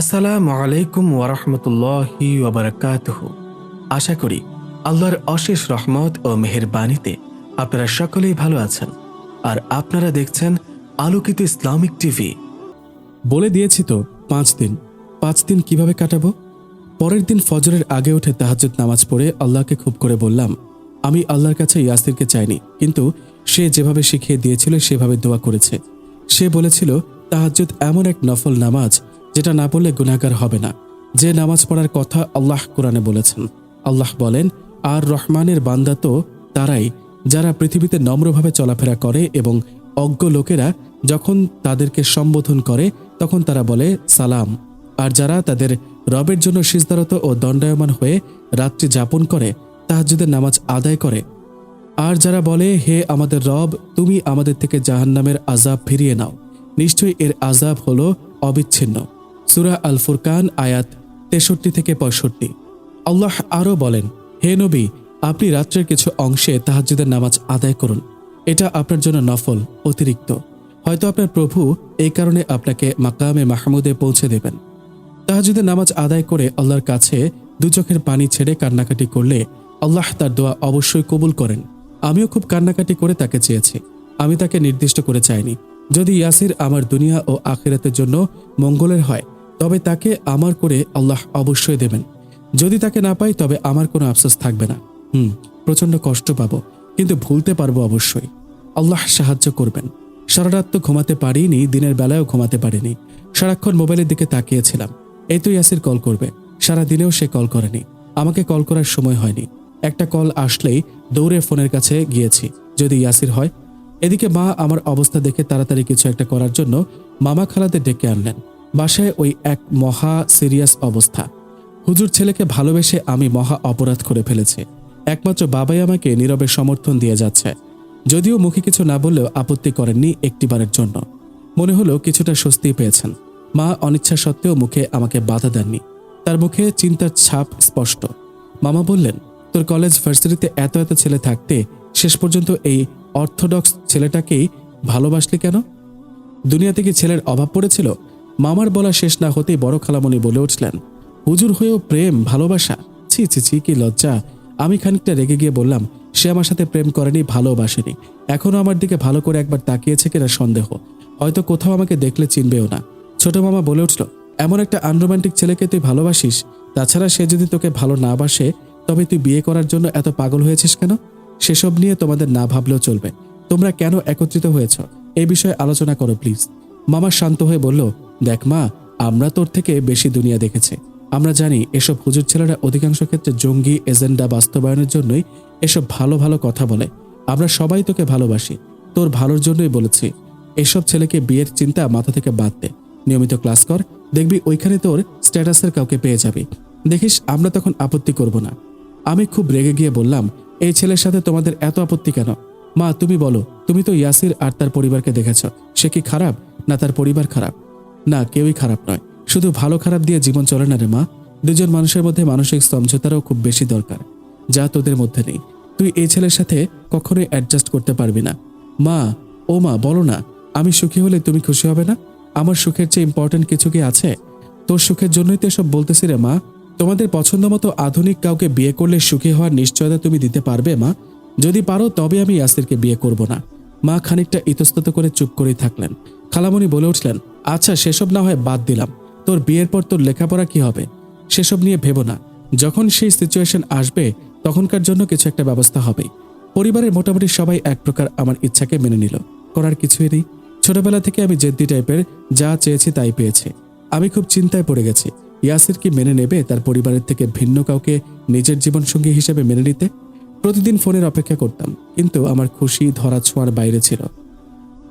আসসালামু আলাইকুম ওরহমতুল্লাহি ওবরাকাতুহ আশা করি আল্লাহর অশেষ রহমত ও মেহেরবানিতে আপনারা সকলেই ভালো আছেন আর আপনারা দেখছেন আলোকিত ইসলামিক টিভি। বলে দিয়েছি তো, পাঁচ দিন। পাঁচ দিন কীভাবে কাটাবো? পরের দিন ফজরের আগে উঠে তাহাজ্জুদ নামাজ পড়ে আল্লাহকে খুব করে বললাম, আমি আল্লাহর কাছে ইয়াসিরকে চাইনি, কিন্তু সে যেভাবে শিখিয়ে দিয়েছিল সেভাবে দোয়া করেছে। সে বলেছিল, তাহাজ্জুদ এমন এক নফল নামাজ যেটা না পড়লে গুণাগার হবে না। যে নামাজ পড়ার কথা আল্লাহ কোরআনে বলেছেন। আল্লাহ বলেন, আর রহমানের বান্দা তো তারাই যারা পৃথিবীতে নম্রভাবে চলাফেরা করে এবং অজ্ঞ লোকেরা যখন তাদেরকে সম্বোধন করে, তখন তারা বলে, সালাম। আর যারা তাদের রবের জন্য সিজদারত ও দণ্ডায়মান হয়ে রাত্রি যাপন করে, তাহাজ্জুদের নামাজ আদায় করে। আর যারা বলে, হে আমাদের রব, তুমি আমাদের থেকে জাহান্নামের আজাব ফিরিয়ে নাও। নিশ্চয়ই এর আজাব হলো অবিচ্ছিন্ন। সুরা আল ফুরকান আয়াত তেষট্টি থেকে পঁয়ষট্টি। আল্লাহ আরও বলেন, হে নবী, আপনি রাত্রের কিছু অংশে তাহাজ্জুদের নামাজ আদায় করুন। এটা আপনার জন্য নফল, অতিরিক্ত। হয়তো আপনার প্রভু এই কারণে আপনাকে মাকামে মাহমুদে পৌঁছে দেবেন। তাহাজুদের নামাজ আদায় করে আল্লাহর কাছে দু চোখের পানি ছেড়ে কান্নাকাটি করলে আল্লাহ তার দোয়া অবশ্যই কবুল করেন। আমিও খুব কান্নাকাটি করে তাকে চেয়েছি। আমি তাকে নির্দিষ্ট করে চাইনি। যদি ইয়াসির আমার দুনিয়া ও আখেরাতের জন্য মঙ্গলের হয়, তবে তাকে আমার করে আল্লাহ অবশ্যই দেবেন। যদি তাকে না পাই, তবে আমার কোনো আফসোস থাকবে না। হুম প্রচণ্ড কষ্ট পাবো, কিন্তু ভুলতে পারব অবশ্যই। আল্লাহ সাহায্য করবেন। সারা রাত তো ঘুমাতে পারিনি, দিনের বেলায়ও ঘুমাতে পারিনি। সারাক্ষণ মোবাইলের দিকে তাকিয়েছিলাম। এই তো ইয়াসির কল করবে। সারা দিনেও সে কল করেনি। আমাকে কল করার সময় হয়নি। একটা কল আসলেই দৌড়ে ফোনের কাছে গিয়েছি। যদি ইয়াসির হয় এদিকে মা আমার অবস্থা দেখে তাড়াতাড়ি কিছু একটা করার জন্য মামা খালাদের ডেকে আনলেন। বাসায় ওই এক মহা সিরিয়াস অবস্থা। হুজুর ছেলেকে ভালোবেসে আমি মহা অপরাধ করে ফেলেছি। একমাত্র বাবাই আমাকে নীরবে সমর্থন দিয়ে যাচ্ছে। যদিও মুখে কিছু না বললেও আপত্তি করেননি একটিবারের জন্য। মনে হলো কিছুটা স্বস্তি পেয়েছেন। মা অনিচ্ছা সত্ত্বেও মুখে আমাকে বাধা দেননি। তার মুখে চিন্তার ছাপ স্পষ্ট। মামা বললেন, তোর কলেজ ভার্সিটিতে এত এত ছেলে থাকতে শেষ পর্যন্ত এই অর্থোডক্স ছেলেটাকেই ভালোবাসলি কেন? দুনিয়াতে কি ছেলের অভাব পড়েছিল? মামার বলা শেষ না হতেই বড় খালামণি বলে উঠলেন, হুজুর হয়েও প্রেম, ভালোবাসা? ছি ছি ছি, কি লজ্জা। আমি খানিকটা রেগে গিয়ে বললাম, সে আমার সাথে প্রেম করেনি, ভালোবাসেনি। এখনও আমার দিকে ভালো করে একবার তাকিয়েছে কিনা সন্দেহ। হয়তো কোথাও আমাকে দেখলে চিনবেও না। ছোট মামা বলে উঠল, এমন একটা আনরোমান্টিক ছেলেকে তুই ভালোবাসিস? তাছাড়া সে যদি তোকে ভালো না বাসে, তবে তুই বিয়ে করার জন্য এত পাগল হয়েছিস কেন? সেসব নিয়ে তোমাদের না ভাবলেও চলবে। তোমরা কেন একত্রিত হয়েছ? এই বিষয়ে আলোচনা করো প্লিজ মামা শান্ত হয়ে বলল, দেখ মা, আমরা তোর থেকে বেশি দুনিয়া দেখেছি। আমরা জানি এসব হুজুর ছেলেরা অধিকাংশ ক্ষেত্রে জঙ্গি, এজেন্ডা বাস্তবায়নের জন্যই এসব ভালো ভালো কথা বলে। আমরা সবাই তোকে ভালোবাসি। তোর ভালোর জন্যই বলেছি, এসব ছেলেকে বিয়ের চিন্তা মাথা থেকে বাদ দে। নিয়মিত ক্লাস কর, দেখবি ওইখানে তোর স্ট্যাটাসের কাউকে পেয়ে যাবি। দেখিস, আমরা তখন আপত্তি করব না। আমি খুব রেগে গিয়ে বললাম এই ছেলের সাথে তোমাদের এত আপত্তি কেন? মা, তুমি বলো, তুমি তো ইয়াসির আর তার পরিবারকে দেখেছ। সে কি খারাপ, না তার পরিবার খারাপ? না, কেউই খারাপ নয়। শুধু ভালো খারাপ দিয়ে জীবন চলে না রে মা। দুজন মানুষের মধ্যে মানসিক স্তম্ভতারও খুব বেশি দরকার। যা তোদের মধ্যে নেই। তুই এই ছেলের সাথে কখনোই অ্যাডজাস্ট করতে পারবি না। মা, ও মা, বলো না, আমি সুখী হলে তুমি খুশি হবে না? আমার সুখের চেয়ে ইম্পর্টেন্ট কিছু কি আছে? তোর সুখের জন্যই তো এসব বলতেছি রে মা। তোমাদের পছন্দ মতো আধুনিক কাউকে বিয়ে করলে সুখী হওয়ার নিশ্চয়তা তুমি দিতে পারবে, মা। যদি পারো, তবে আমি ইয়াসিরকে বিয়ে করব না। মা খানিকটা ইতস্তত করে চুপ করেই থাকলেন। খালামণি বলে উঠলেন আচ্ছা সেসব না হয় বাদ দিলাম। তোর বিয়ের পর তোর লেখাপড়া কি হবে? সেসব নিয়ে ভেবো না। যখন সেই সিচুয়েশন আসবে, তখনকার জন্য কিছু একটা ব্যবস্থা হবেই পরিবারের মোটামুটি সবাই এক প্রকার আমার ইচ্ছাকে মেনে নিল। করার কিছুই নেই। ছোটবেলা থেকে আমি জেদ্দি টাইপের যা চেয়েছি তাই পেয়েছি। আমি খুব চিন্তায় পড়ে গেছি। ইয়াসির কি মেনে নেবে, তার পরিবারের থেকে ভিন্ন কাউকে নিজের জীবনসঙ্গী হিসেবে মেনে নিতে? প্রতিদিন ফোনের অপেক্ষা করতাম, কিন্তু আমার খুশি ধরা ছোঁয়ার বাইরে ছিল।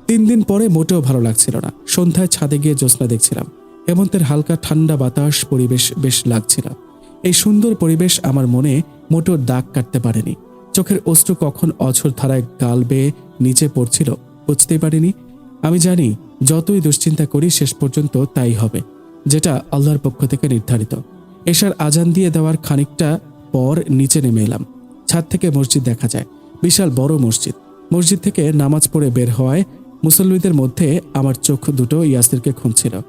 তিন দিন পরে মোটেও ভালো লাগছিল না। সন্ধ্যায় ছাদে গিয়ে জ্যোৎস্না দেখছিলাম। হেমন্তের হালকা ঠান্ডা বাতাস পরিবেশ বেশ লাগছিল। এই সুন্দর পরিবেশ আমার মনে মোটেও দাগ কাটতে পারেনি। চোখের অশ্রু কখন অঝোর ধারায় গাল বেয়ে নিচে পড়ছিল বুঝতেই পারিনি। আমি জানি, যতই দুশ্চিন্তা করি, শেষ পর্যন্ত তাই হবে। যেটা আল্লাহর পক্ষ থেকে নির্ধারিত। এশার আজান দিয়ে দেওয়ার খানিকটা পর নিচে নেমে এলাম। ছাদ থেকে মসজিদ দেখা যায়। বিশাল বড় মসজিদ। মসজিদ থেকে নামাজ পড়ে বের হওয়ায় মুসল্লিদের মধ্যে আমার চোখ দুটো ইয়াসিরকে খুঁজছিল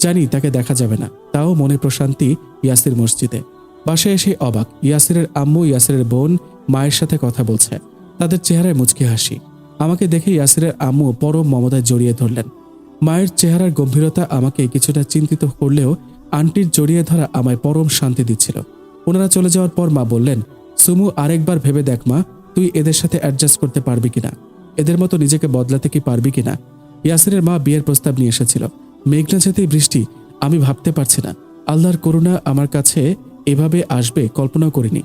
জানি তাকে দেখা যাবে না। তাও মনে প্রশান্তি ইয়াসির মসজিদে। বাসায় এসে অবাক। ইয়াসিরের আম্মু, ইয়াসিরের বোন মায়ের সাথে কথা বলছে। তাদের চেহারায় মুচকি হাসি। আমাকে দেখে ইয়াসিরের আম্মু পরম মমতায় জড়িয়ে ধরলেন। মায়ের চেহারার গম্ভীরতা আমাকে কিছুটা চিন্তিত করলেও আন্টির জড়িয়ে ধরা আমায় পরম শান্তি দিচ্ছিল। ওনারা চলে যাওয়ার পর মা বললেন, সুমু, আরেকবার ভেবে দেখ মা, তুই এদের সাথে অ্যাডজাস্ট করতে পারবি কিনা? এদের মতো নিজেকে বদলাতে কি পারবি কিনা? ইয়াসিরের মা বিয়ের প্রস্তাব নিয়ে এসেছিল। মেঘনা যেতেই বৃষ্টি, আমি ভাবতে পারছি না। আল্লাহর করুণা আমার কাছে এভাবে আসবে, কল্পনাও করিনি।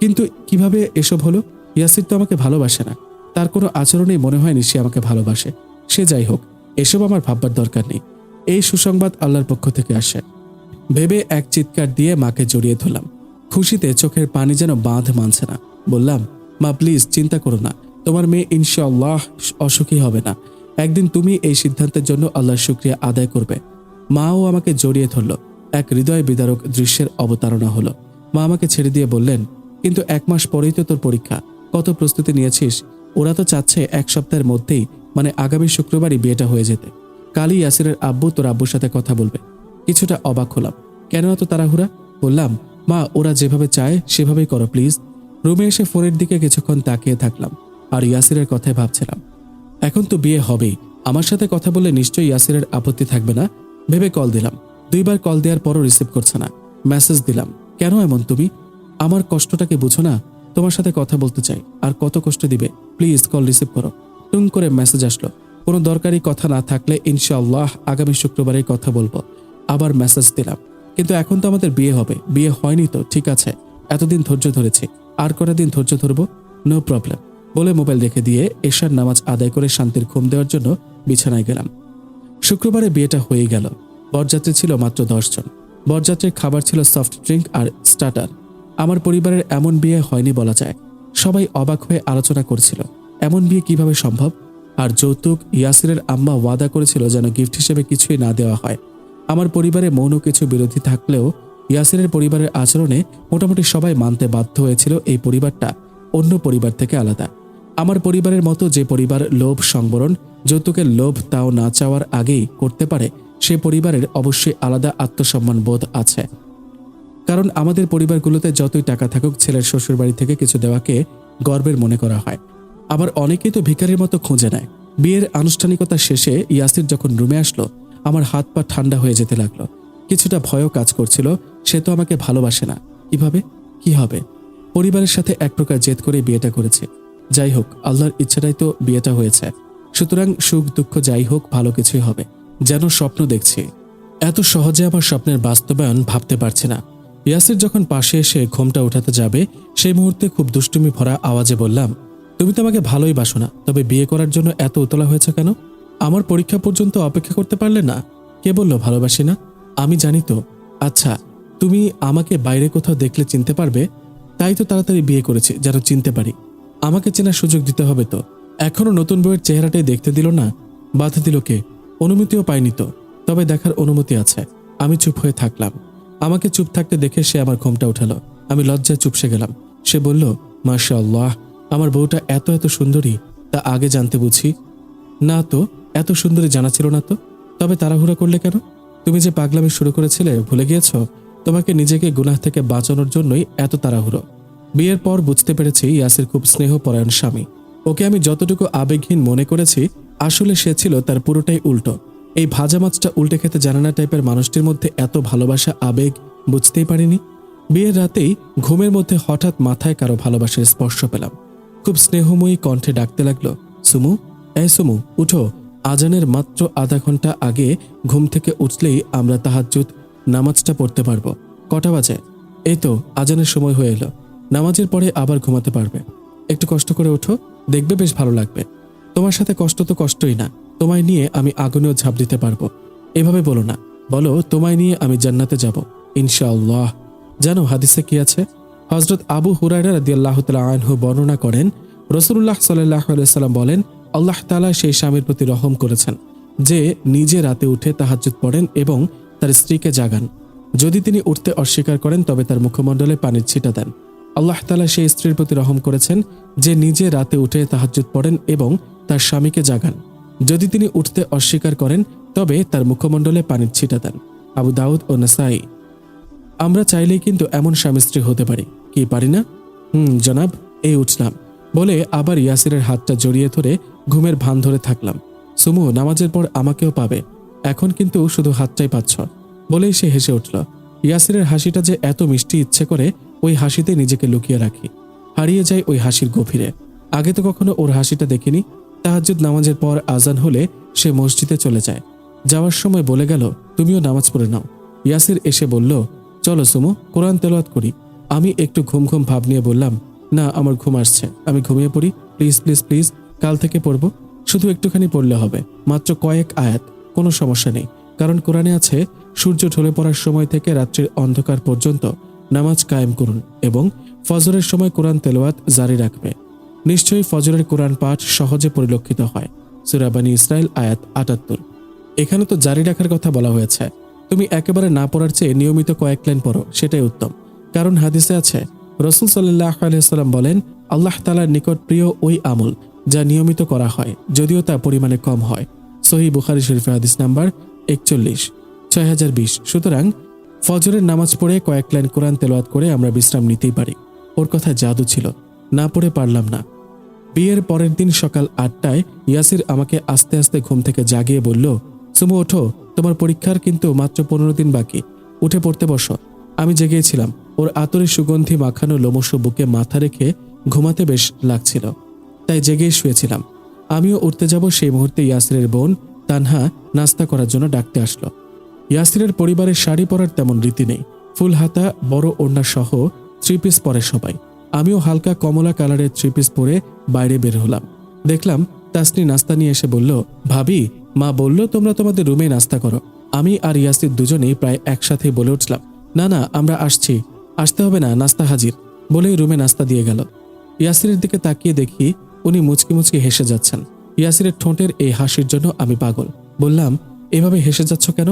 কিন্তু কীভাবে এসব হলো? ইয়াসির তো আমাকে ভালোবাসে না। তার কোনো আচরণেই মনে হয়নি সে আমাকে ভালোবাসে। সে যাই হোক এসব আমার ভাববার দরকার নেই। এই সুসংবাদ আল্লাহর পক্ষ থেকে আসে। ভেবে এক চিৎকার দিয়ে মাকে জড়িয়ে ধরলাম। খুশিতে চোখের পানি যেন বাঁধ মানছে না। বললাম, মা প্লিজ চিন্তা করো না। তোমার মেয়ে ইনশাআল্লাহ অসুখী হবে না। একদিন তুমি এই সিদ্ধান্তের জন্য আল্লাহর শুক্রিয়া আদায় করবে। মাও আমাকে জড়িয়ে ধরল। এক হৃদয় বিদারক দৃশ্যের অবতারণা হলো। মা আমাকে ছেড়ে দিয়ে বললেন, কিন্তু এক মাস পরেই তো তোর পরীক্ষা। কত প্রস্তুতি নিয়েছিস? ওরা তো চাচ্ছে এক সপ্তাহের মধ্যেই মানে আগামী শুক্রবারই বিয়েটা হয়ে যেতে। কালই ইয়াসিরের আব্বু তোর আব্বুর সাথে কথা বলবে। কিছুটা অবাক হলাম। কেন এত তাড়াহুড়া? বললাম, মা, ওরা যেভাবে চায়, সেভাবেই করো, প্লিজ। রুমে এসে ফোনের দিকে কিছুক্ষণ তাকিয়ে থাকলাম আর ইয়াসিরের কথাই ভাবছিলাম। এখন তো বিয়ে হবেই। আমার সাথে কথা বললে নিশ্চয়ই ইয়াসিরের আপত্তি থাকবে না? ভেবে কল দিলাম। দুইবার কল দেওয়ার পরও রিসিভ করছে না। মেসেজ দিলাম, কেন এমন তুমি? আমার কষ্টটাকে বুঝো না। তোমার সাথে কথা বলতে চাই। আর কত কষ্ট দিবে? প্লিজ কল রিসিভ করো। টুং করে মেসেজ আসলো। কোনো দরকারি কথা না থাকলে ইনশাআল্লাহ আগামী শুক্রবারে কথা বলব। আবার মেসেজ দিলাম। কিন্তু এখন তো আমাদের বিয়ে হবে। বিয়ে হয়নি তো, ঠিক আছে। এতদিন ধৈর্য ধরেছি। আর কটা দিন ধৈর্য ধরবো? নো প্রবলেম বলে মোবাইল রেখে দিয়ে এশার নামাজ আদায় করে শান্তির ঘুম দেওয়ার জন্য বিছানায় গেলাম। শুক্রবারে বিয়েটা হয়ে গেল। বরযাত্রী ছিল মাত্র দশজন বরযাত্রীর খাবার ছিল সফট ড্রিঙ্ক আর স্টার্টার আমার পরিবারের এমন বিয়ে হয়নি বলা যায়। সবাই অবাক হয়ে আলোচনা করছিল। এমন বিয়ে কীভাবে সম্ভব? আর যৌতুক ইয়াসিরের আম্মা ওয়াদা করেছিল যেন গিফট হিসেবে কিছুই না দেওয়া হয়। আমার পরিবারে মৌন কিছু বিরোধী থাকলেও ইয়াসিরের পরিবারের আচরণে মোটামুটি সবাই মানতে বাধ্য হয়েছিল এই পরিবারটা, অন্য পরিবার থেকে আলাদা। আমার পরিবারের মতো যে পরিবার লোভ সংবরণ যৌতুকের লোভ তাও না চাওয়ার আগেই করতে পারে, সে পরিবারের অবশ্যই আলাদা আত্মসম্মান বোধ আছে। কারণ আমাদের পরিবারগুলোতে যতই টাকা থাকুক ছেলের শ্বশুরবাড়ি থেকে কিছু দেওয়াকে গর্বের মনে করা হয়। আবার অনেকেই তো ভিখারির মতো খুঁজে নেয়। বিয়ের আনুষ্ঠানিকতা শেষে ইয়াসির যখন রুমে আসলো, আমার হাত পা ঠান্ডা হয়ে যেতে লাগল। কিছুটা ভয়ও কাজ করছিল, সে তো আমাকে ভালোবাসে না। কীভাবে? কি হবে? পরিবারের সাথে এক প্রকার জেদ করে বিয়েটা করেছে। যাই হোক, আল্লাহর ইচ্ছাটাই তো বিয়েটা হয়েছে। সুতরাং সুখ, দুঃখ যাই হোক, ভালো কিছুই হবে। যেন স্বপ্ন দেখছি। এত সহজে আমার স্বপ্নের বাস্তবায়ন ভাবতে পারছি না। ইয়াসির যখন পাশে এসে ঘোমটা উঠাতে যাবে, সেই মুহূর্তে খুব দুষ্টুমি ভরা আওয়াজে বললাম তুমি তো আমাকে ভালোই বাসো না, তবে বিয়ে করার জন্য এত উতলা হয়েছে কেন? আমার পরীক্ষা পর্যন্ত অপেক্ষা করতে পারলে না? কে বলল ভালোবাসি না? আমি জানি তো। আচ্ছা তুমি আমাকে বাইরে কোথাও দেখলে চিনতে পারবে? তাই তো তাড়াতাড়ি বিয়ে করেছি, যেন চিনতে পারি। আমাকে চেনার সুযোগ দিতে হবে তো। এখনও নতুন বইয়ের চেহারাটাই দেখতে দিল না? বাধা দিল কে? অনুমতিও পাইনি তো। তবে দেখার অনুমতি আছে। আমি চুপ হয়ে থাকলাম। আমাকে চুপ থাকতে দেখে সে আমার ঘোমটা উঠালো। আমি লজ্জায় চুপসে গেলাম। সে বলল মাশা আল্লাহ আমার বউটা এত এত সুন্দরী, তা আগে জানতে বুঝি। না তো, এত সুন্দরী জানা ছিল না তো। তবে তাড়াহুড়া করলে কেন? তুমি যে পাগলামি শুরু করেছিলে, ভুলে গিয়েছ? তোমাকে নিজেকে গুনাহ থেকে বাঁচানোর জন্যই এত তাড়াহুড়ো। বিয়ের পর বুঝতে পেরেছি ইয়াসির খুব স্নেহপরায়ণ স্বামী। ওকে আমি যতটুকু আবেগহীন মনে করেছি, আসলে সে ছিল তার পুরোটাই উল্টো। এই ভাজা মাছটা উল্টে খেতে জানা না টাইপের মানুষটির মধ্যে এত ভালোবাসা, আবেগ বুঝতেই পারিনি। বিয়ের রাতেই ঘুমের মধ্যে হঠাৎ মাথায় কারও ভালোবাসার স্পর্শ পেলাম। খুব স্নেহময়ী কণ্ঠে ডাকতে লাগল, সুমু, এই সুমু, উঠো। আজানের মাত্র আধা ঘণ্টা আগে ঘুম থেকে উঠলেই আমরা তাহাজ্জুদ নামাজটা পড়তে পারব। কটা বাজে? এই তো, আজানের সময় হয়ে এলো। নামাজের পরে আবার ঘুমাতে পারবে। একটু কষ্ট করে ওঠো দেখবে বেশ ভালো লাগবে। তোমার সাথে কষ্ট তো কষ্টই না, তোমায় নিয়ে আমি আগুনেও ঝাঁপ দিতে পারব। এভাবে বলো না। বলো, তোমায় নিয়ে আমি জান্নাতে যাব, ইনশাআল্লাহ। জানো, হাদিসে কি আছে? হজরত আবু হুরায়রা রাদিয়াল্লাহু তাআলা আনহু বর্ণনা করেন রসুল্লাহ আলাইহি সাল্লাম বলেন, আল্লাহ তালা সেই স্বামীর প্রতি রহম করেছেন, যে নিজে রাতে উঠে তাহাজ্জুদ পড়েন এবং তার স্ত্রীকে জাগান। যদি তিনি উঠতে অস্বীকার করেন, তবে তার মুখমণ্ডলে পানির ছিটা দেন। আল্লাহ তালা সেই স্ত্রীর প্রতি রহম করেছেন, যে নিজে রাতে উঠে তাহাজ্জুদ পড়েন এবং তার স্বামীকে জাগান। যদি তিনি উঠতে অস্বীকার করেন, তবে তার মুখমণ্ডলে পানির ছিটা দেন। আবু দাউদ ও নাসাই আমরা চাইলেই কিন্তু এমন স্বামী স্ত্রী হতে পারি। কি পারি না? হুম, জনাব, এই উঠলাম। বলে আবার ইয়াসিরের হাতটা জড়িয়ে ধরে ঘুমের ভান ধরে থাকলাম। সুমু, নামাজের পর আমাকেও পাবে। এখন কিন্তু শুধু হাতটাই পাচ্ছ। বলেই সে হেসে উঠল। ইয়াসিরের হাসিটা যে এত মিষ্টি ইচ্ছে করে, ওই হাসিতে নিজেকে লুকিয়ে রাখি। হারিয়ে যায় ওই হাসির গভীরে। আগে তো কখনো ওর হাসিটা দেখিনি। তাহাজুদ নামাজের পর আজান হলে সে মসজিদে চলে যায়। যাওয়ার সময় বলে গেল, তুমিও নামাজ পড়ে নাও। ইয়াসির এসে বলল, চলো সুমু, কোরআন তেলাওয়াত করি। আমি একটু ঘুম ঘুম ভাব নিয়ে বললাম, না, আমার ঘুম আসছে। আমি ঘুমিয়ে পড়ি। প্লিজ প্লিজ প্লিজ, কাল থেকে পড়ব। শুধু একটুখানি পড়লে হবে। মাত্র কয়েক আয়াত। কোনো সমস্যা নেই। কারণ কোরআনে আছে, সূর্য ঢলে পড়ার সময় থেকে রাত্রির অন্ধকার পর্যন্ত নামাজ কায়েম করুন এবং ফজরের সময় কোরআন তেলাওয়াত জারি রাখবে। নিশ্চয়ই ফজরের কোরআন পাঠ সহজে পরিলক্ষিত হয়। সুরাবানী ইসরায়েল আয়াত আটাত্তর। এখানে তো জারি রাখার কথা বলা হয়েছে। তুমি একেবারে না পড়ার চেয়ে নিয়মিত কয়েক লাইন পড়ো, সেটাই উত্তম। কারণ হাদিসে আছে, রসুল সাল্লাহ আলিয়াল্লাম বলেন, আল্লাহ তালার নিকট প্রিয় ওই আমল যা নিয়মিত করা হয়, যদিও তা পরিমাণে কম হয়। সহি বুখারি শরীফের হাদিস নাম্বার একচল্লিশ, ছয় হাজার বিশ। সুতরাং, ফজরের নামাজ পড়ে কয়েক লাইন কোরআন তেলাওয়াত করে আমরা বিশ্রাম নিতেই পারি। ওর কথা জাদু ছিল, না পড়ে পারলাম না। বিয়ের পরের দিন সকাল আটটায় ইয়াসির আমাকে আস্তে আস্তে ঘুম থেকে জাগিয়ে বলল, সুমু, ওঠো, তোমার পরীক্ষার কিন্তু মাত্র পনেরো দিন বাকি। উঠে পড়তে বসো। আমি জেগেছিলাম। ওর আতরের সুগন্ধি মাখানো লোমস বুকে মাথা রেখে ঘুমাতে বেশ লাগছিল। তাই জেগেই শুয়েছিলাম। আমিও উঠতে যাব সেই মুহূর্তে ইয়াসিরের বোন তানহা নাস্তা করার জন্য ডাকতে আসলো। ইয়াসিরের পরিবারের শাড়ি পরার তেমন রীতি নেই। ফুল হাতা, বড় ওড়না সহ থ্রি পিস পরে সবাই। আমিও হালকা কমলা কালারের থ্রি পিস পরে বাইরে বের হলাম। দেখলাম তাসনি নাস্তা নিয়ে এসে বলল, ভাবি, মা বলল তোমরা তোমাদের রুমে নাস্তা করো। আমি আর ইয়াসির দুজনেই প্রায় একসাথে বলে উঠলাম, না না, আমরা আসছি। আসতে হবে না, নাস্তা হাজির, বলেই রুমে নাস্তা দিয়ে গেল। ইয়াসিরের দিকে তাকিয়ে দেখি উনি মুচকি মুচকি হেসে যাচ্ছেন। ইয়াসিরের ঠোঁটের এই হাসির জন্য আমি পাগল। বললাম, এভাবে হেসে যাচ্ছ কেন?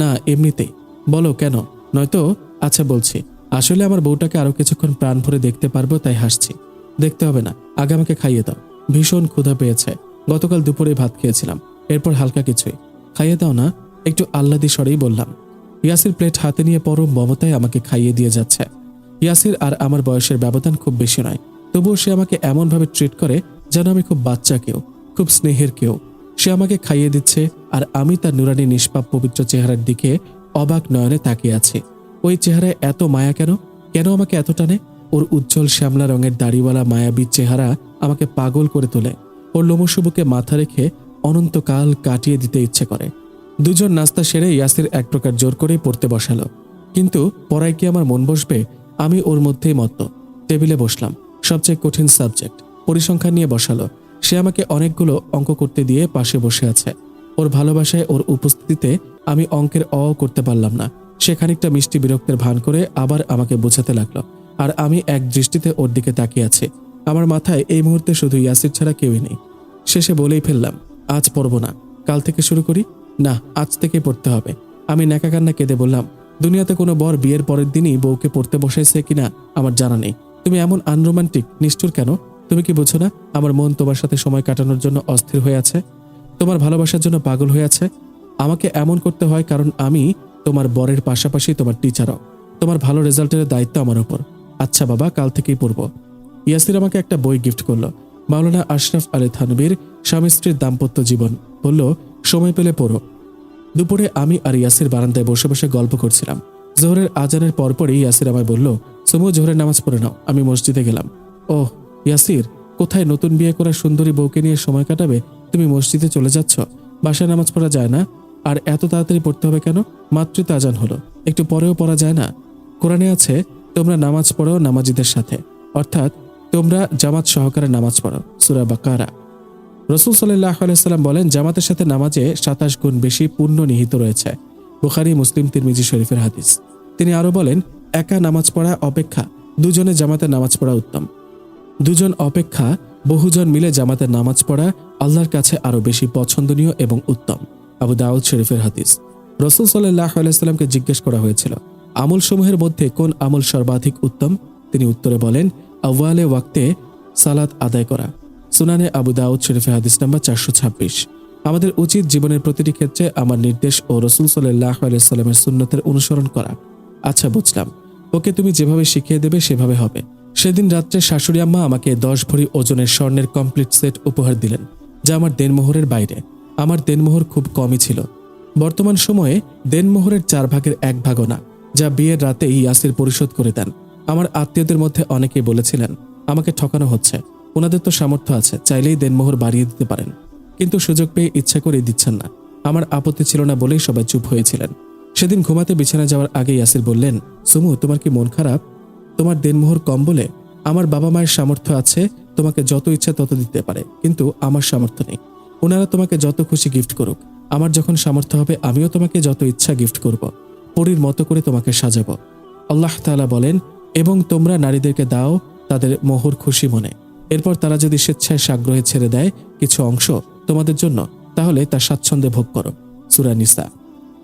না, এমনিতেই। বলো কেন? নয়তো আচ্ছা বলছি, আসলে আমার বউটাকে আরও কিছুক্ষণ প্রাণ ভরে দেখতে পারব, তাই হাসছি। দেখতে হবে না, আগে আমাকে খাইয়ে দাও। ভীষণ ক্ষুধা পেয়েছে। গতকাল দুপুরে ভাত খেয়েছিলাম, এরপর হালকা কিছুই। খাইয়ে দাও না, একটু আহ্লাদি স্বরেই বললাম ইয়াসির প্লেট হাতে নিয়ে পরম মমতায় আমাকে খাইয়ে দিয়ে যাচ্ছে। ইয়াসির আর আমার বয়সের ব্যবধান খুব বেশি নয়। তবুও সে আমাকে এমনভাবে ট্রিট করে যেন আমি খুব বাচ্চা কেউ, খুব স্নেহের কেউ। সে আমাকে খাইয়ে দিচ্ছে আর আমি তার নুরানি নিষ্পাপ পবিত্র চেহারার দিকে অবাক নয়নে তাকিয়ে আছি। ওই চেহারায় এত মায়া কেন? কেন আমাকে এত টানে? ওর উজ্জ্বল শ্যামলা রঙের দাড়িওয়ালা মায়াবীর চেহারা আমাকে পাগল করে তোলে। ওর লোমসবুকে মাথা রেখে অনন্তকাল কাটিয়ে দিতে ইচ্ছে করে। দুজন নাস্তা সেরে ইয়াসির এক প্রকার জোর করেই পড়তে বসালো। কিন্তু পড়ায় কি আমার মন বসবে? আমি ওর মধ্যেই মত্ত। টেবিলে বসলাম। সবচেয়ে কঠিন সাবজেক্ট। পরিসংখ্যান নিয়ে বসালো। সে আমাকে অনেকগুলো অঙ্ক করতে দিয়ে পাশে বসে আছে। ওর ভালোবাসায় ওর উপস্থিতিতে আমি অঙ্কের অ করতে পারলাম না। সে খানিকটা মিষ্টি বিরক্তের ভান করে আবার আমাকে বোঝাতে লাগল। আর আমি এক দৃষ্টিতে ওর দিকে তাকিয়ে আছি। আমার মাথায় এই মুহূর্তে শুধু ইয়াসির ছাড়া কেউই নেই। শেষে বলেই ফেললাম, আজ পড়ব না। কাল থেকে শুরু করি না, আজ থেকে পড়তে হবে। আমি ন্যাকা কান্না কেঁদে বললাম, দুনিয়াতে কোনো বর বিয়ের পরের দিনই বউকে পড়তে বসাইছে কিনা আমার জানা নেই। তুমি এমন আনরোমান্টিক, নিষ্ঠুর কেন? তুমি কি বুঝো না আমার মন তোমার সাথে সময় কাটানোর জন্য অস্থির হয়ে আছে? তোমার ভালোবাসার জন্য পাগল হয়ে আছে? আমাকে এমন করতে হয় কারণ আমি তোমার বরের পাশাপাশি তোমার টিচারও। তোমার ভালো রেজাল্টের দায়িত্ব আমার উপর। আচ্ছা বাবা, কাল থেকেই পড়ব। ইয়াসির আমাকে একটা বই গিফট করল, মাওলানা আশরাফ আলী থানবীর স্বামী স্ত্রীর দাম্পত্য জীবন। বলল সময় পেলে পড়ো। দুপুরে আমি আর ইয়াসির বারান্দায় বসে বসে গল্প করছিলাম। জোহরের আজানের পরপরই ইয়াসির আমায় বলল, সুমু, জোহরের নামাজ পড়ে নাও, আমি মসজিদে গেলাম। ওহ, ইয়াসির, কোথায় নতুন বিয়ে করা সুন্দরী বউকে নিয়ে সময় কাটাবে? তুমি মসজিদে চলে যাচ্ছ? বাসায় নামাজ পড়া যায় না? আর এত তাড়াতাড়ি পড়তে হবে কেন? মাতৃত আজান হলো, একটু পরেও পড়া যায় না? কোরআনে আছে, তোমরা নামাজ পড়ো নামাজিদের সাথে। অর্থাৎ, তোমরা জামাত সহকারে নামাজ পড়ো। সুরা বাকারা। রসুল সাল্লাহ আলাইসাল্লাম বলেন, জামাতের সাথে নামাজে সাতাশ গুণ বেশি পুণ্য নিহিত রয়েছে। বুখারি, মুসলিম, তিরমিজি শরীফের হাদিস। তিনি আরও বলেন, একা নামাজ পড়া অপেক্ষা, দুজনে জামাতে নামাজ পড়া উত্তম। দুজন অপেক্ষা, বহুজন মিলে জামাতে নামাজ পড়া আল্লাহর কাছে আরও বেশি পছন্দনীয় এবং উত্তম। আবু দাউদ শরীফের হাদিস। রসুল সাল্লাহ আলাইসাল্লামকে জিজ্ঞেস করা হয়েছিল আমল সমূহের মধ্যে কোন আমল সর্বাধিক উত্তম? তিনি উত্তরে বলেন, আউয়ালে ওয়াক্তে সালাত আদায় করা। সুনানে আবু দাউদ শরীফে হাদিস নাম্বার চারশো ছাব্বিশ। আমাদের উচিত জীবনের প্রতিটি ক্ষেত্রে আমার নির্দেশ ও রসুল সাল্লাহ আলাইসাল্লামের সুন্নতের অনুসরণ করা। আচ্ছা বুঝলাম। ওকে, তুমি যেভাবে শিখিয়ে দেবে, সেভাবে হবে। সেদিন রাত্রে শাশুড়ি আম্মা আমাকে দশ ভরি ওজনের স্বর্ণের কমপ্লিট সেট উপহার দিলেন, যা আমার দেনমোহরের বাইরে। আমার দেনমোহর খুব কমই ছিল। বর্তমান সময়ে দেনমোহরের চার ভাগের এক ভাগও না, যা বিয়ের রাতেই ইয়াসির পরিশোধ করে দেন। আমার আত্মীয়দের মধ্যে অনেকেই বলেছিলেন, আমাকে ঠকানো হচ্ছে। ওনাদের তো সামর্থ্য আছে, চাইলেই দেনমোহর বাড়িয়ে দিতে পারেন। কিন্তু সুযোগ পেয়ে ইচ্ছা করে দিচ্ছেন না। আমার আপত্তি ছিল না বলেই সবাই চুপ হয়েছিলেন। সেদিন ঘুমাতে বিছানা যাওয়ার আগে ইয়াসির বললেন, সুমু, তোমার কি মন খারাপ? তোমার দেনমোহর কম বলে? আমার বাবা মায়ের সামর্থ্য আছে, তোমাকে যত ইচ্ছা তত দিতে পারে, কিন্তু আমার সামর্থ্য নেই। ওনারা তোমাকে যত খুশি গিফট করুক। আমার যখন সামর্থ্য হবে, আমিও তোমাকে যত ইচ্ছা গিফট করব। পরীর মতো করে তোমাকে সাজাবো। আল্লাহ তাআলা বলেন, এবং তোমরা নারীদেরকে দাও, তাদের মোহর খুশি মনে। এরপর তারা যদি স্বেচ্ছায় সাগ্রহে ছেড়ে দেয় কিছু অংশ তোমাদের জন্য, তাহলে তা স্বাচ্ছন্দ্যে ভোগ করো। সুরা নিসা।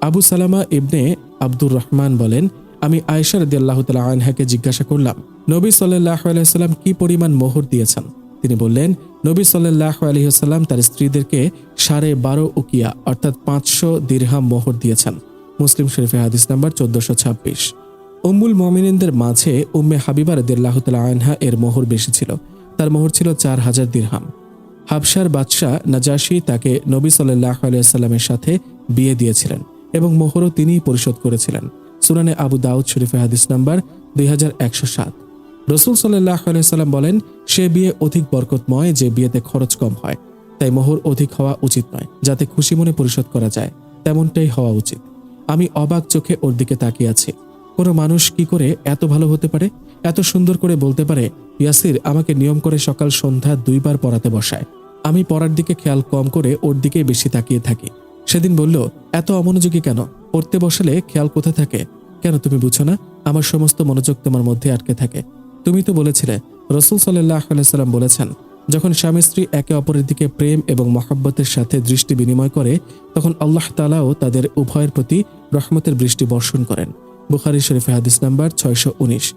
আবু সালামা ইবনে আব্দুর রহমান বলেন, আমি আয়েশা রদি আল্লাহ তালা আনহাকে জিজ্ঞাসা করলাম, নবী সাল্লাহ আলাইসাল্লাম কি পরিমাণ মোহর দিয়েছেন? তিনি বললেন, নবী সাল্লাহ আলহিহাল্লাম তার স্ত্রীদেরকে সাড়ে বারো উকিয়া, অর্থাৎ পাঁচশো দীর্হাম মোহর দিয়েছেন। মুসলিম শরীফে হাদিস নাম্বার চোদ্দশো ছাব্বিশ। উম্মুল মমিনিনদের মাঝে উম্মে হাবিবা রদিয়াল্লাহ তালা আনহা এর মোহর বেশি ছিল। তার মোহর ছিল চার হাজার দীর্হাম। হাবসার বাদশাহ নাজাসি তাকে নবী সাল্লাহ আলিয়াল্লামের সাথে বিয়ে দিয়েছিলেন এবং মোহরও তিনিই পরিশোধ করেছিলেন। সুনানে আবু দাউদ শরীফে হাদিস নাম্বার দুই হাজার একশো সাত। রসুল সাল্লাহ আলিয়াল্লাম বলেন, সে বিয়ে অধিক বরকতময় যে বিয়েতে খরচ কম হয়। তাই মোহর অধিক হওয়া উচিত নয়, যাতে খুশি মনে পরিশোধ করা যায়। তেমনটাই হওয়া উচিত। আমি অবাক চোখে ওর দিকে তাকিয়ে আছি। কোনো মানুষ কি করে এত ভালো হতে পারে? এত সুন্দর করে বলতে পারে ইয়াসির আমাকে নিয়ম করে সকাল সন্ধ্যা দুইবার পড়াতে বসায়। আমি পড়ার দিকে খেয়াল কম করে ওর দিকে বেশি তাকিয়ে থাকি। সেদিন বলল, এত অমনোযোগী কেন? পড়তে বসালে খেয়াল কোথায় থাকে? কেন তুমি বুঝো না? আমার সমস্ত মনোযোগ তোমার মধ্যে আটকে থাকে। তুমি তো বলেছিলে, রসুল সাল্লাহ সাল্লাম বলেছেন, যখন স্বামী স্ত্রী একে অপরের দিকে প্রেম এবং মহাব্বতের সাথে দৃষ্টি বিনিময় করে, তখন আল্লাহ তালাও তাদের উভয়ের প্রতি রহমতের বৃষ্টি বর্ষণ করেন। বুখারি শরীফে হাদিস নাম্বার ছয়শো উনিশ।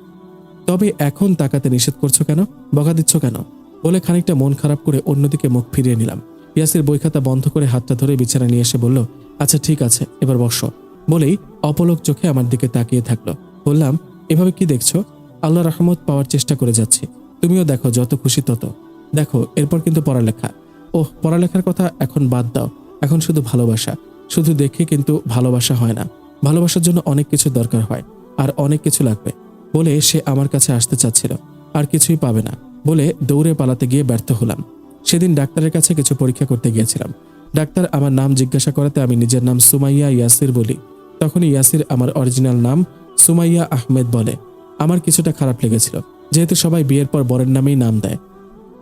তবে এখন তাকাতে নিষেধ করছ কেন? বকা দিচ্ছ কেন? বলে খানিকটা মন খারাপ করে অন্যদিকে মুখ ফিরিয়ে নিলাম। ইয়াসির বই খাতা বন্ধ করে হাতটা ধরে বিছানা নিয়ে এসে বলল আচ্ছা ঠিক আছে, এবার বসো। বলেই অপলক চোখে আমার দিকে তাকিয়ে থাকল। বললাম, এভাবে কি দেখছ? আল্লাহ রহমত পাওয়ার চেষ্টা করে যাচ্ছি। তুমিও দেখো, যত খুশি তত। দেখো, এরপর কিন্তু পড়ালেখা। ওহ, পড়ালেখার কথা এখন বাদ দাও। এখন শুধু ভালোবাসা। শুধু দেখে কিন্তু ভালোবাসা হয় না। ভালোবাসার জন্য অনেক কিছু দরকার হয়, আর অনেক কিছু লাগবে। বলে সে আমার কাছে আসতে চাচ্ছিল। আর কিছুই পাবে না বলে দৌড়ে পালাতে গিয়ে ব্যর্থ হলাম। সেদিন ডাক্তারের কাছে কিছু পরীক্ষা করতে গিয়েছিলাম। ডাক্তার আমার নাম জিজ্ঞাসা করাতে আমি নিজের নাম সুমাইয়া ইয়াসির বলি। তখনই ইয়াসির আমার অরিজিনাল নাম সুমাইয়া আহমেদ বলে। আমার কিছুটা খারাপ লেগেছিল, যেহেতু সবাই বিয়ের পর বরের নামেই নাম দেয়।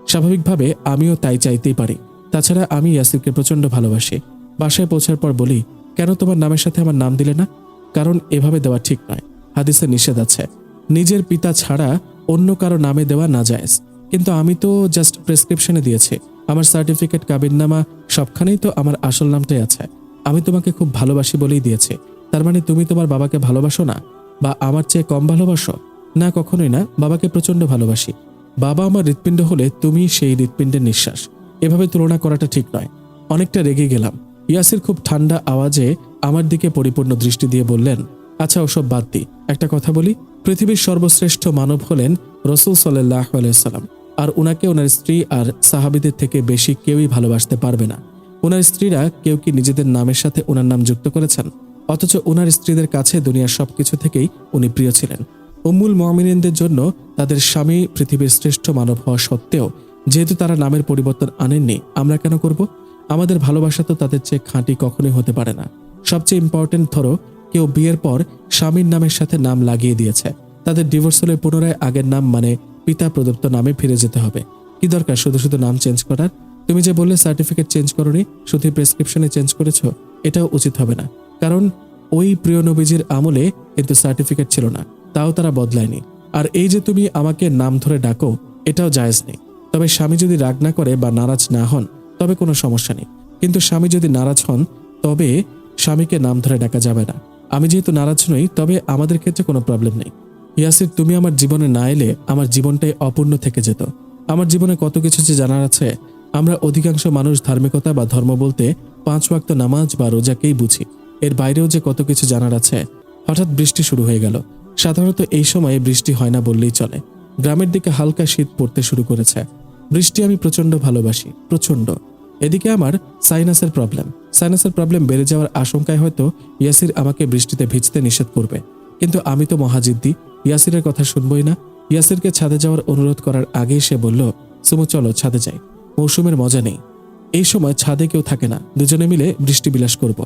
স্বাভাবিকভাবে আমিও তাই চাইতেই পারি। তাছাড়া আমি ইয়াসিরকে প্রচণ্ড ভালোবাসি। বাসায় পৌঁছার পর বলি, কেন তোমার নামের সাথে আমার নাম দিলে না? কারণ এভাবে দেওয়া ঠিক নয়। হাদিসে নিষেধ আছে। নিজের পিতা ছাড়া অন্য কারও নামে দেওয়া না জায়েজ কিন্তু আমি তো জাস্ট প্রেসক্রিপশনে দিয়েছি। আমার সার্টিফিকেট কাবিননামা, সবখানেই তো আমার আসল নামটাই আছে। আমি তোমাকে খুব ভালোবাসি বলেই দিয়েছি। তার মানে তুমি তোমার বাবাকে ভালোবাসো না? বা আমার চেয়ে কম ভালোবাসো? না, কখনোই না। বাবাকে প্রচণ্ড ভালোবাসি। বাবা আমার হৃৎপিণ্ড হলে তুমি সেই হৃৎপিণ্ডের নিঃশ্বাস। এভাবে তুলনা করাটা ঠিক নয়। অনেকটা রেগে গেলাম। ইয়াসির খুব ঠান্ডা আওয়াজে আমার দিকে পরিপূর্ণ দৃষ্টি দিয়ে বললেন আচ্ছা ওসব বাদ দি। একটা কথা বলি, পৃথিবীর সর্বশ্রেষ্ঠ মানব হলেন রসুল সাল্লাহ আলাইসাল্লাম আর উনাকে ওনার স্ত্রী আর সাহাবিদের থেকে বেশি কেউই ভালোবাসতে পারবে না। ওনার স্ত্রীরা কেউ কি নিজেদের নামের সাথে ওনার নাম যুক্ত করেছেন? অথচ ওনার স্ত্রীদের কাছে দুনিয়ার সবকিছু থেকেই উনি প্রিয় ছিলেন। উম্মুল মমিনদের জন্য তাদের স্বামী পৃথিবীর শ্রেষ্ঠ মানব হওয়া সত্ত্বেও, যেহেতু তারা নামের পরিবর্তন আনেননি, আমরা কেন করব? আমাদের ভালোবাসা তো তাদের চেয়ে খাঁটি কখনোই হতে পারে না। সবচেয়ে ইম্পর্টেন্ট ধরো কেউ বিয়ের পর স্বামীর নামের সাথে নাম লাগিয়ে দিয়েছে। তাদের ডিভোর্স হলে পুনরায় আগের নাম মানে পিতা প্রদত্ত নামে ফিরে যেতে হবে। কি দরকার? শুধু শুধু নাম চেঞ্জ করার? তুমি যে বললে সার্টিফিকেট চেঞ্জ করনি, শুধু প্রেসক্রিপশনে চেঞ্জ করেছ? এটাও উচিত হবে না। কারণ ওই প্রিয় নবীজির আমলে কিন্তু সার্টিফিকেট ছিল না। তাও তারা বদলায়নি। আর এই যে তুমি আমাকে নাম ধরে ডাকো, এটাও জায়েজ নেই। তবে স্বামী যদি রাগ না করে বা নারাজ না হন, তবে কোনো সমস্যা নেই। কিন্তু স্বামী যদি নারাজ হন, তবে স্বামীকে নাম ধরে ডাকা যাবে না। আমি যেহেতু নারাজ নই, তবে আমাদের ক্ষেত্রে কোনো প্রবলেম নেই। ইয়াসির, তুমি আমার জীবনে না এলে আমার জীবনটাই অপূর্ণ থেকে যেত। আমার জীবনে কত কিছু যে জানার আছে, আমরা অধিকাংশ মানুষ ধার্মিকতা বা ধর্ম বলতে পাঁচ ওয়াক্ত নামাজ বা রোজাকেই বুঝি। এর বাইরেও যে কত কিছু জানার আছে, হঠাৎ বৃষ্টি শুরু হয়ে গেল। সাধারণত এই সময়ে বৃষ্টি হয় না বললেই চলে। গ্রামের দিকে হালকা শীত পড়তে শুরু করেছে। বৃষ্টি আমি প্রচণ্ড ভালোবাসি প্রচণ্ড এদিকে আমার সাইনাসের প্রবলেম। সাইনাসের প্রবলেম বেড়ে যাওয়ার আশঙ্কায় হয়তো ইয়াসির আমাকে বৃষ্টিতে ভিজতে নিষেধ করবে। কিন্তু আমি তো মহাজিদ্দি, ইয়াসিরের কথা শুনবই না। ইয়াসিরকে ছাদে যাওয়ার অনুরোধ করার আগেই সে বলল, সুমো, চলো ছাদে যাই। মৌসুমের মজা নেই। এই সময় ছাদে কেউ থাকে না। দুজনে মিলে বৃষ্টি বিলাস করব।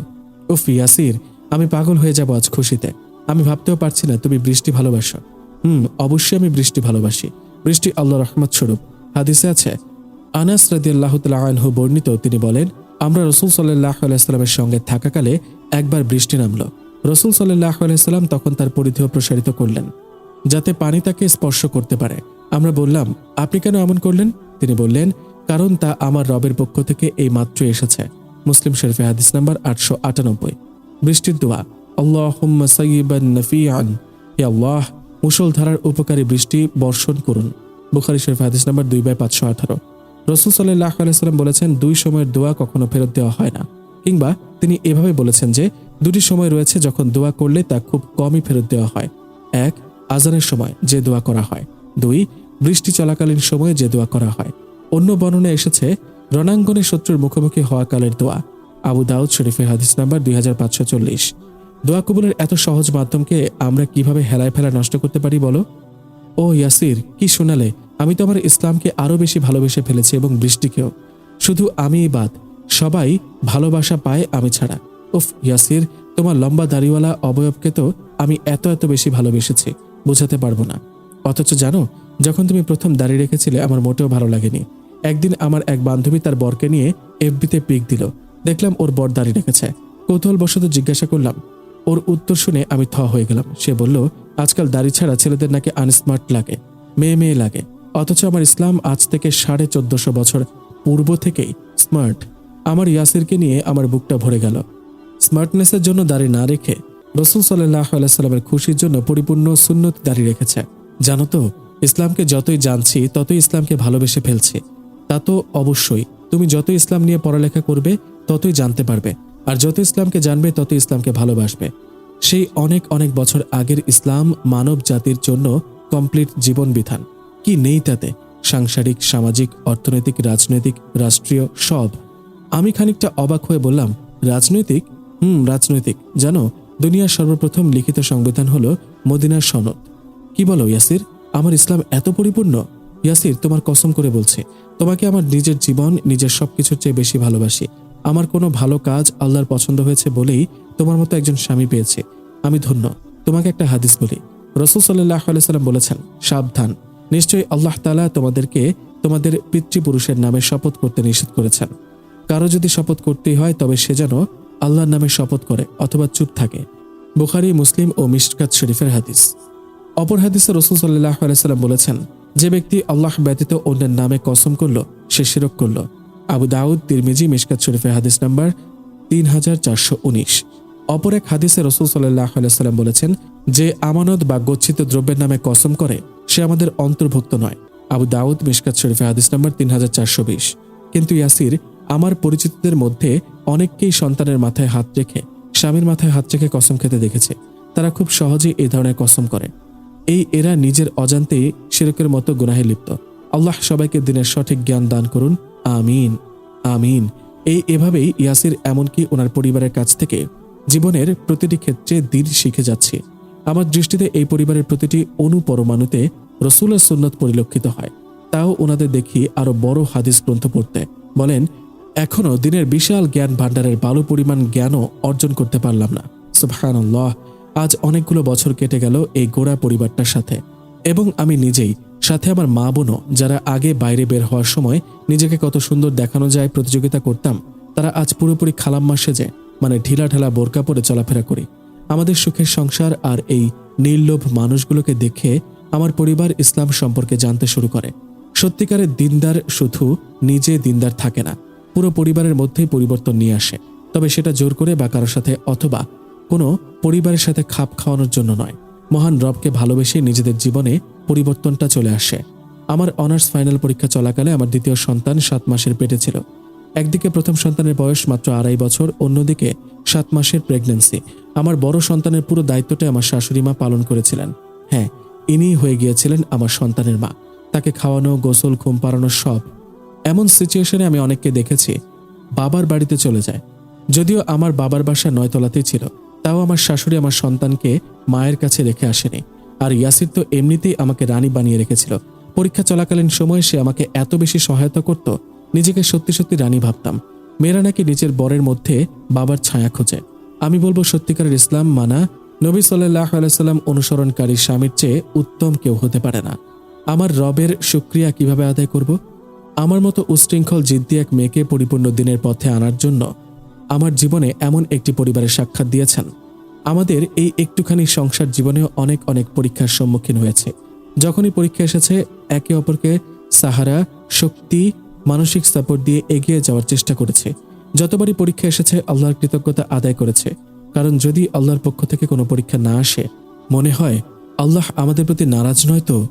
উফ, ইয়াসির, আমি পাগল হয়ে যাব আজ খুশিতে। আমি ভাবতেও পারছি না, তুমি বৃষ্টি ভালোবাসো। হুম, অবশ্যই আমি বৃষ্টি ভালোবাসি। বৃষ্টি আল্লাহ রহমত স্বরূপ। হাদিসে আছে আনাস তাআলা আনহু বর্ণিত, তিনি বলেন, আমরা রসুল সাল্লাহ আলাইস্লামের সঙ্গে থাকাকালে একবার বৃষ্টি নামলো। রসুল সাল্লাহ আলাইস্লাম তখন তার পরিধেয় প্রসারিত করলেন, যাতে পানি তাকে স্পর্শ করতে পারে। আমরা বললাম, আপনি কেন এমন করলেন? তিনি বললেন, কারণ তা আমার রবের পক্ষ থেকে এই মাত্র এসেছে। মুসলিম শরীফে হাদিস নাম্বার আটশো আটানব্বই। বৃষ্টির দোয়া, আল্লাহুম্মা সাইয়িবান নাফিআন। হে আল্লাহ, মুষলধারার উপকারী বৃষ্টি বর্ষণ করুন। বুখারি শরীফ হাদিস নাম্বার দুই বাই পাঁচশো আঠারো। রসুল সাল্লাহ আলাইসাল্লাম বলেছেন, দুই সময়ের দোয়া কখনো ফেরত দেওয়া হয় না। কিংবা তিনি এভাবে বলেছেন যে, দুটি সময় রয়েছে যখন দোয়া করলে তা খুব কমই ফেরত দেওয়া হয়। এক, আজানের সময় যে দোয়া করা হয়। দুই, বৃষ্টি চলাকালীন সময়ে যে দোয়া করা হয়। অন্য বর্ণনা এসেছে, রণাঙ্গনে শত্রুর মুখোমুখি হওয়া কালের দোয়া। আবু দাউদ শরীফের হাদিস নাম্বার দুই হাজার পাঁচশো চল্লিশ। দোয়া কবুলের এত সহজ মাধ্যমকে আমরা কীভাবে হেলায় ফেলা নষ্ট করতে পারি বলো? ও ইয়াসির, কি শোনালে? আমি তো আমার ইসলামকে আরও বেশি ভালোবেসে ফেলেছি এবং বৃষ্টিকেও। শুধু আমিই বাদ, সবাই ভালোবাসা পায় আমি ছাড়া। উফ, ইয়াসির, তোমার লম্বা দাড়িওয়ালা অবয়বকে তো আমি এত এত বেশি ভালোবেসেছি, বোঝাতে পারব না। অথচ জানো, যখন তুমি প্রথম দাড়ি রেখেছিলে, আমার মোটেও ভালো লাগেনি। একদিন আমার এক বান্ধবী তার বরকে নিয়ে এফবিতে পিক দিল। দেখলাম ওর বর দাড়ি রেখেছে। কৌতূহলবশত জিজ্ঞাসা করলাম ওর উত্তর শুনে আমি থ হয়ে গেলাম। সে বলল, আজকাল দাড়ি ছাড়া ছেলেদের নাকি আনস্মার্ট লাগে, মেয়ে মেয়ে লাগে। অথচ আমার ইসলাম আজ থেকে সাড়ে চোদ্দশো বছর পূর্ব থেকেই স্মার্ট। আমার ইয়াসিরকে নিয়ে আমার বুকটা ভরে গেল। স্মার্টনেসের জন্য দাড়ি না রেখে রসুল সাল্লাহ আলাইস্লামের খুশির জন্য পরিপূর্ণ সুন্নত দাড়ি রেখেছে। জানো তো, ইসলামকে যতই জানছি, ততই ইসলামকে ভালোবেসে ফেলছি। তা তো অবশ্যই। তুমি যত ইসলাম নিয়ে পড়ালেখা করবে, ততই জানতে পারবে। আর যত ইসলামকে জানবে, তত ইসলামকে ভালোবাসবে। সেই অনেক অনেক বছর আগের ইসলাম মানব জাতির জন্য কমপ্লিট জীবন বিধান। কি নেই তাতে? সাংসারিক, সামাজিক, অর্থনৈতিক, রাজনৈতিক, রাষ্ট্রীয়, সব। আমি খানিকটা অবাক হয়ে বললাম, রাজনৈতিক? হুম, রাজনৈতিক। জানো, দুনিয়ার সর্বপ্রথম লিখিত সংবিধান হলো মদিনার সনদ। কি বলো, ইয়াসির? আমার ইসলাম এত পরিপূর্ণ? ইয়াসির, তোমার কসম করে বলছে, তোমাকে আমার নিজের জীবন, নিজের সবকিছুর চেয়ে বেশি ভালোবাসি। আমার কোনো ভালো কাজ আল্লাহর পছন্দ হয়েছে বলেই তোমার মতো একজন স্বামী পেয়েছে। আমি ধন্য। তোমাকে একটা হাদিস বলি। রসুল সাল্লাহ আলাইসাল্লাম বলেছেন, সাবধান। নিশ্চয়ই আল্লাহ তালা তোমাদেরকে তোমাদের পিতৃপুরুষের নামে শপথ করতে নিষেধ করেছেন। কারও যদি শপথ করতেই হয়, তবে সে যেন আল্লাহর নামে শপথ করে অথবা চুপ থাকে। বুখারি, মুসলিম ও মিশকাত শরীফের হাদিস। অপর হাদিসে রসুল সাল্লাহ আলাইসাল্লাম বলেছেন, যে ব্যক্তি আল্লাহ ব্যতীত অন্যের নামে কসম করল, সে শিরক করল। আবু দাউদ, তিরমিজি, মিশকাত শরীফে হাদিস নাম্বার তিন হাজার চারশো উনিশ। অপর এক হাদিসে রসুল সাল্লাহ আলাইসাল্লাম বলেছেন যে, আমানত বা গচ্ছিত দ্রব্যের নামে কসম করে, সে আমাদের অন্তর্ভুক্ত নয়। আবু দাউদ, মিশকাত শরীফে হাদিস নাম্বার তিন হাজার চারশো বিশ। কিন্তু ইয়াসির, আমার পরিচিতদের মধ্যে অনেককেই সন্তানের মাথায় হাত রেখে, স্বামীর মাথায় হাত রেখে কসম খেতে দেখেছে। তারা খুব সহজেই এই ধরনের কসম করে। এই এরা নিজের অজান্তেই শিরকের মতো গুনাহে লিপ্ত। আল্লাহ সবাইকে দিনের সঠিক জ্ঞান দান করুন। আমিন আমিন। এই এভাবেই ইয়াসির এমনকি ওনার পরিবারের কাছ থেকে জীবনের প্রতিটি ক্ষেত্রে দিন শিখে যাচ্ছে। আমার দৃষ্টিতে এই পরিবারের প্রতিটি অনুপরমাণুতে রসুলের সুন্নত পরিলক্ষিত হয়। তাও ওনাদের দেখি আরও বড় হাদিস গ্রন্থ পড়তে। বলেন, এখনও দিনের বিশাল জ্ঞান ভাণ্ডারের বালু পরিমাণ জ্ঞানও অর্জন করতে পারলাম না। সুবহানাল্লাহ। আজ অনেকগুলো বছর কেটে গেল এই গোড়া পরিবারটার সাথে। এবং আমি নিজেই সাথে আমার মা বোনও যারা আগে বাইরে বের হওয়ার সময় নিজেকে কত সুন্দর দেখানো যায় প্রতিযোগিতা করতাম, তারা আজ পুরোপুরি খালাম্মা সেজে মানে ঢিলা ঢালা বোরকা পরে চলাফেরা করি। আমাদের সুখের সংসার আর এই নির্লোভ মানুষগুলোকে দেখে আমার পরিবার ইসলাম সম্পর্কে জানতে শুরু করে। সত্যিকারের দিনদার শুধু নিজে দিনদার থাকে না, পুরো পরিবারের মধ্যেই পরিবর্তন নিয়ে আসে। তবে সেটা জোর করে বা কারোর সাথে অথবা কোনো পরিবারের সাথে খাপ খাওয়ানোর জন্য নয়। মহান রবকে ভালোবেসে নিজেদের জীবনে পরিবর্তনটা চলে আসে। আমার অনার্স ফাইনাল পরীক্ষা চলাকালে আমার দ্বিতীয় সন্তান সাত মাসের পেটে ছিল। একদিকে প্রথম সন্তানের বয়স মাত্র আড়াই বছর, অন্যদিকে সাত মাসের প্রেগন্যান্সি। আমার বড় সন্তানের পুরো দায়িত্বটা আমার শাশুড়ি মা পালন করেছিলেন। হ্যাঁ ইনিই হয়ে গিয়েছিলেন আমার সন্তানের মা। তাকে খাওয়ানো, গোসল, ঘুম পাড়ানো সব। এমন সিচুয়েশনে আমি অনেককে দেখেছি, বাবার বাড়িতে চলে যায়। যদিও আমার বাবার বাসা নয়তলাতেই ছিল, তাও আমার শাশুড়ি আমার সন্তানকে মায়ের কাছে রেখে আসেনি। আর ইয়াসির তো এমনিতেই আমাকে রানী বানিয়ে রেখেছিল। পরীক্ষা চলাকালীন সময়ে সে আমাকে এত বেশি সহায়তা করত, নিজেকে সত্যি সত্যি রানী ভাবতাম। মেয়েরা নাকি নিজের বরের মধ্যে বাবার ছায়া খোঁজে। আমি বলব, সত্যিকারের ইসলাম মানা, নবী সাল্লাহ আলাইসাল্লাম অনুসরণকারী স্বামীর চেয়ে উত্তম কেউ হতে পারে না। আমার রবের সুক্রিয়া কীভাবে আদায় করব? আমার মতো উশৃঙ্খল, জিদ্দি এক মেয়েকে পরিপূর্ণ দিনের পথে আনার জন্য আমার জীবনে এমন একটি পরিবারের সাক্ষাৎ দিয়েছেন। আমাদের এই একটুখানি সংসার জীবনেও অনেক অনেক পরীক্ষার সম্মুখীন হয়েছে। যখনই পরীক্ষা এসেছে, একে অপরকে সাহারা, শক্তি, মানসিক সাপোর্ট দিয়ে এগিয়ে যাওয়ার চেষ্টা করেছে। যতবারই পরীক্ষা এসেছে, আল্লাহর কৃতজ্ঞতা আদায় করেছে। কারণ যদি আল্লাহর পক্ষ থেকে কোনো পরীক্ষা না আসে, মনে হয় আল্লাহ আমাদের প্রতি নারাজ নয় তো?